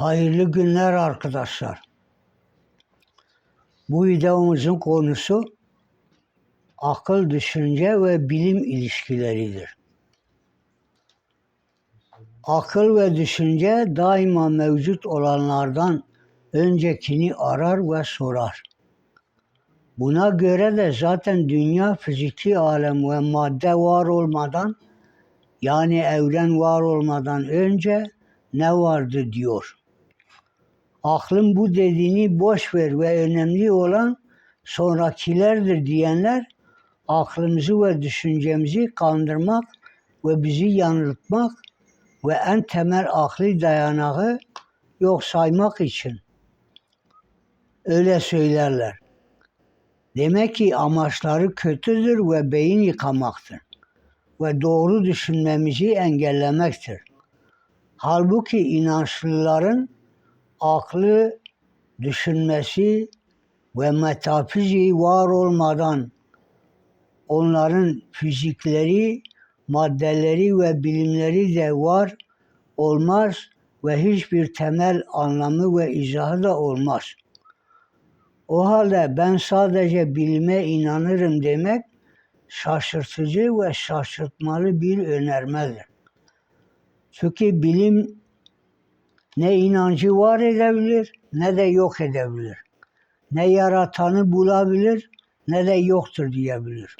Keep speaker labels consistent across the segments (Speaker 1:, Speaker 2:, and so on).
Speaker 1: Hayırlı günler arkadaşlar. Bu videomuzun konusu akıl, düşünce ve bilim ilişkileridir. Akıl ve düşünce daima mevcut olanlardan öncekini arar ve sorar. Buna göre de zaten dünya fiziki alem ve madde var olmadan yani evren var olmadan önce ne vardı diyor. Aklın bu dediğini boş ver ve önemli olan sonrakilerdir diyenler aklımızı ve düşüncemizi kandırmak ve bizi yanıltmak ve en temel akli dayanağı yok saymak için öyle söylerler. Demek ki amaçları kötüdür ve beyin yıkamaktır ve doğru düşünmemizi engellemektir. Halbuki inançlıların aklı, düşünmesi ve metafiziği var olmadan onların fizikleri, maddeleri ve bilimleri de var olmaz ve hiçbir temel anlamı ve izahı da olmaz. O halde ben sadece bilime inanırım demek şaşırtıcı ve şaşırtmalı bir önermedir. Çünkü bilim ne inancı var edebilir ne de yok edebilir. Ne yaratanı bulabilir ne de yoktur diyebilir.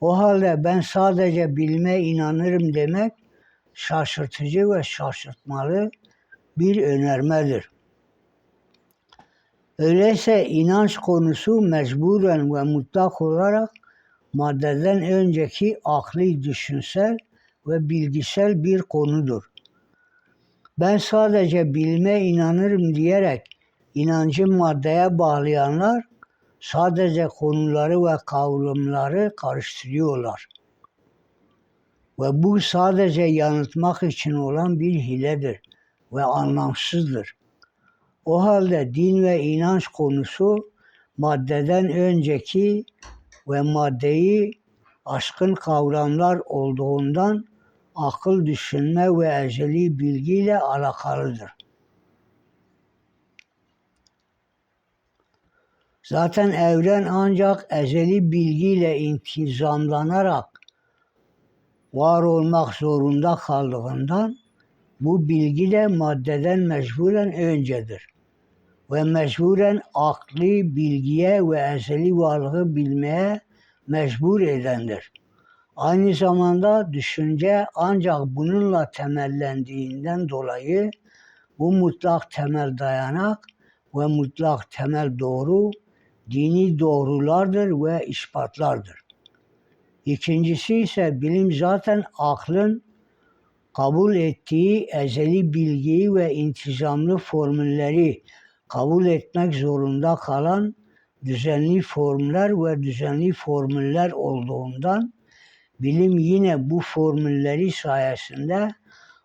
Speaker 1: O halde ben sadece bilime inanırım demek şaşırtıcı ve şaşırtmalı bir önermedir. Öyleyse inanç konusu mecburen ve mutlak olarak maddeden önceki akli düşünsel ve bilgisel bir konudur. Ben sadece bilime inanırım diyerek inancı maddeye bağlayanlar sadece konuları ve kavramları karıştırıyorlar. Ve bu sadece yanıltmak için olan bir hiledir ve anlamsızdır. O halde din ve inanç konusu maddeden önceki ve maddeyi aşkın kavramlar olduğundan akıl düşünme ve ezeli bilgiyle alakalıdır. Zaten evren ancak ezeli bilgiyle intizamlanarak var olmak zorunda kaldığından bu bilgi de maddeden mecburen öncedir. Ve mecburen akli bilgiye ve ezeli varlığı bilmeye mecbur edendir. Aynı zamanda düşünce ancak bununla temellendiğinden dolayı bu mutlak temel dayanak ve mutlak temel doğru dini doğrulardır ve ispatlardır. İkincisi ise bilim zaten aklın kabul ettiği ezeli bilgiyi ve intizamlı formülleri kabul etmek zorunda kalan düzenli formlar ve düzenli formüller olduğundan bilim yine bu formülleri sayesinde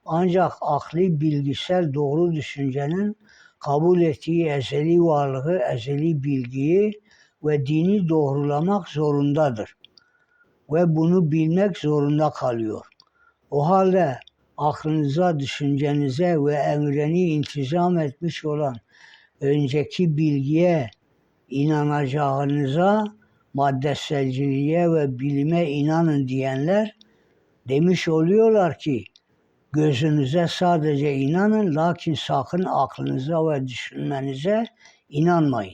Speaker 1: ancak akli bilgisel doğru düşüncenin kabul ettiği ezeli varlığı, ezeli bilgiyi ve dini doğrulamak zorundadır. Ve bunu bilmek zorunda kalıyor. O halde aklınıza, düşüncenize ve evreni intizam etmiş olan önceki bilgiye inanacağınıza maddeselciliğe ve bilime inanın diyenler demiş oluyorlar ki gözünüze sadece inanın lakin sakın aklınıza ve düşünmenize inanmayın.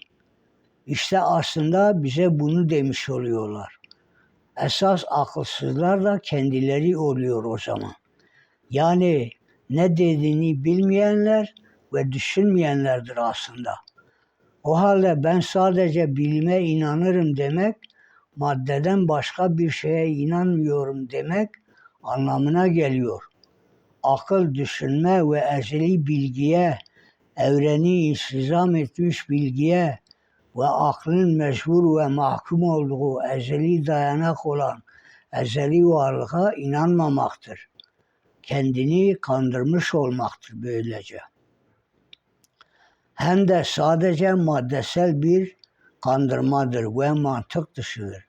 Speaker 1: İşte aslında bize bunu demiş oluyorlar. Esas akılsızlar da kendileri oluyor o zaman. Yani ne dediğini bilmeyenler ve düşünmeyenlerdir aslında. O halde ben sadece bilime inanırım demek, maddeden başka bir şeye inanmıyorum demek anlamına geliyor. Akıl, düşünme ve ezeli bilgiye, evreni istizam etmiş bilgiye ve aklın mecbur ve mahkum olduğu ezeli dayanak olan ezeli varlığa inanmamaktır. Kendini kandırmış olmaktır böylece hem de sadece maddesel bir kandırmadır ve mantık dışıdır.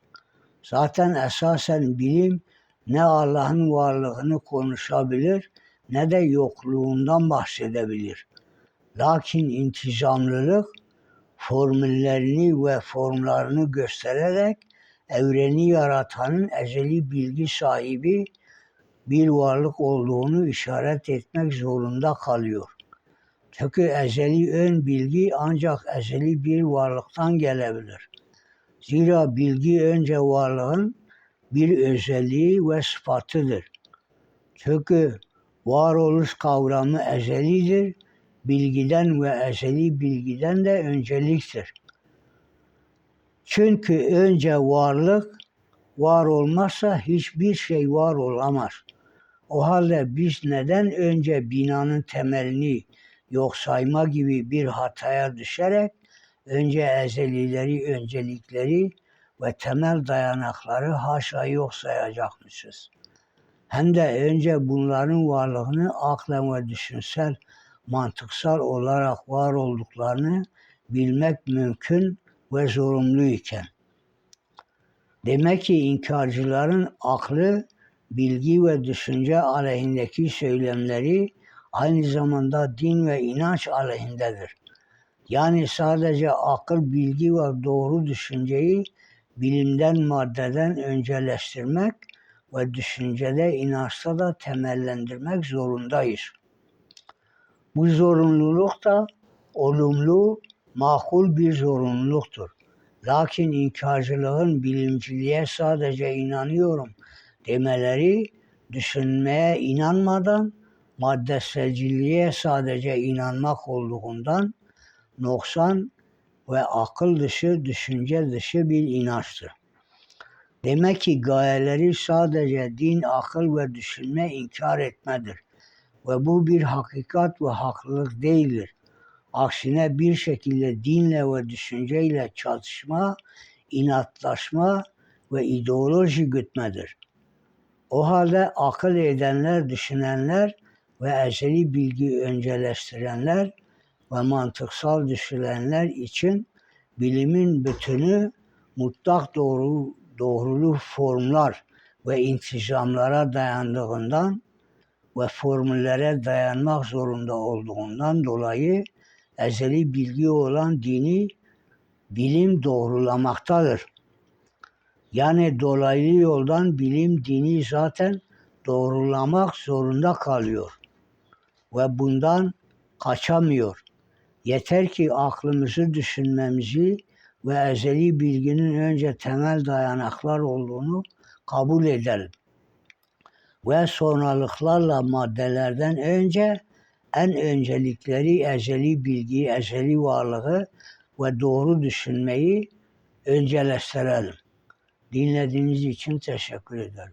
Speaker 1: Zaten esasen bilim ne Allah'ın varlığını konuşabilir ne de yokluğundan bahsedebilir. Lakin intizamlılık formüllerini ve formlarını göstererek evreni yaratanın ezeli bilgi sahibi bir varlık olduğunu işaret etmek zorunda kalıyor. Çünkü ezeli ön bilgi ancak ezeli bir varlıktan gelebilir. Zira bilgi önce varlığın bir özelliği ve sıfatıdır. Çünkü varoluş kavramı ezelidir, bilgiden ve ezeli bilgiden de önceliktir. Çünkü önce varlık var olmazsa hiçbir şey var olamaz. O halde biz neden önce binanın temelini yok sayma gibi bir hataya düşerek önce ezelileri, öncelikleri ve temel dayanakları haşa yok sayacakmışız. Hem de önce bunların varlığını aklen ve düşünsel, mantıksal olarak var olduklarını bilmek mümkün ve zorunluyken. Demek ki inkarcıların aklı, bilgi ve düşünce aleyhindeki söylemleri aynı zamanda din ve inanç aleyhindedir. Yani sadece akıl, bilgi ve doğru düşünceyi bilimden, maddeden önceleştirmek ve düşüncede, inançta da temellendirmek zorundayız. Bu zorunluluk da olumlu, makul bir zorunluluktur. Lakin inkarcılığın bilimciliğe sadece inanıyorum demeleri düşünmeye inanmadan maddeselciliğe sadece inanmak olduğundan noksan ve akıl dışı, düşünce dışı bir inançtır. Demek ki gayeleri sadece din, akıl ve düşünme inkar etmedir. Ve bu bir hakikat ve haklılık değildir. Aksine bir şekilde dinle ve düşünceyle çatışma, inatlaşma ve ideoloji gütmedir. O halde akıl edenler, düşünenler ve ezeli bilgi önceleştirenler ve mantıksal düşünenler için bilimin bütünü mutlak doğru, doğrulu formlar ve intizamlara dayandığından ve formüllere dayanmak zorunda olduğundan dolayı ezeli bilgi olan dini bilim doğrulamaktadır. Yani dolaylı yoldan bilim dini zaten doğrulamak zorunda kalıyor ve bundan kaçamıyor. Yeter ki aklımızı düşünmemizi ve ezeli bilginin önce temel dayanaklar olduğunu kabul edelim. Ve sonralıklarla maddelerden önce en öncelikleri ezeli bilgi, ezeli varlığı ve doğru düşünmeyi önceleştirelim. Dinlediğiniz için teşekkür ederim.